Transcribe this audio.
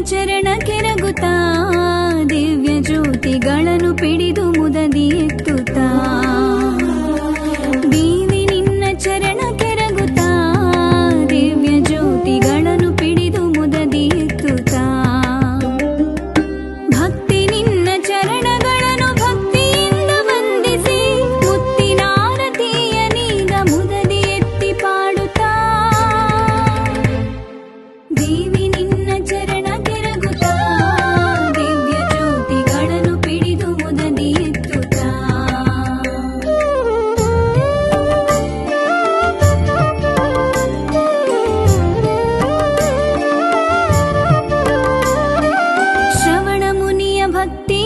ಚರಣ ಕೆರಗುತ್ತಾ, ದಿವ್ಯ ಜ್ಯೋತಿಗಳನ್ನು ಪಿಡಿದು ಮುದದಿ ಎತ್ತುತ್ತಾ. ದೇವಿ ನಿನ್ನ ಚರಣ ಕೆರಗುತ್ತಾ, ದಿವ್ಯ ಜ್ಯೋತಿಗಳನ್ನು ಪಿಡಿದು ಮುದದಿ ಎತ್ತುತ್ತಾ. ಭಕ್ತಿ ನಿನ್ನ ಚರಣಗಳನ್ನು ಭಕ್ತಿಯಿಂದ ವಂದಿಸಿ ಮುತ್ತಿನಾರತೀಯ ನೀಗ ಮುದದಿ ಎತ್ತಿ ಪಾಡುತ್ತಾ. ದೇವಿ ti.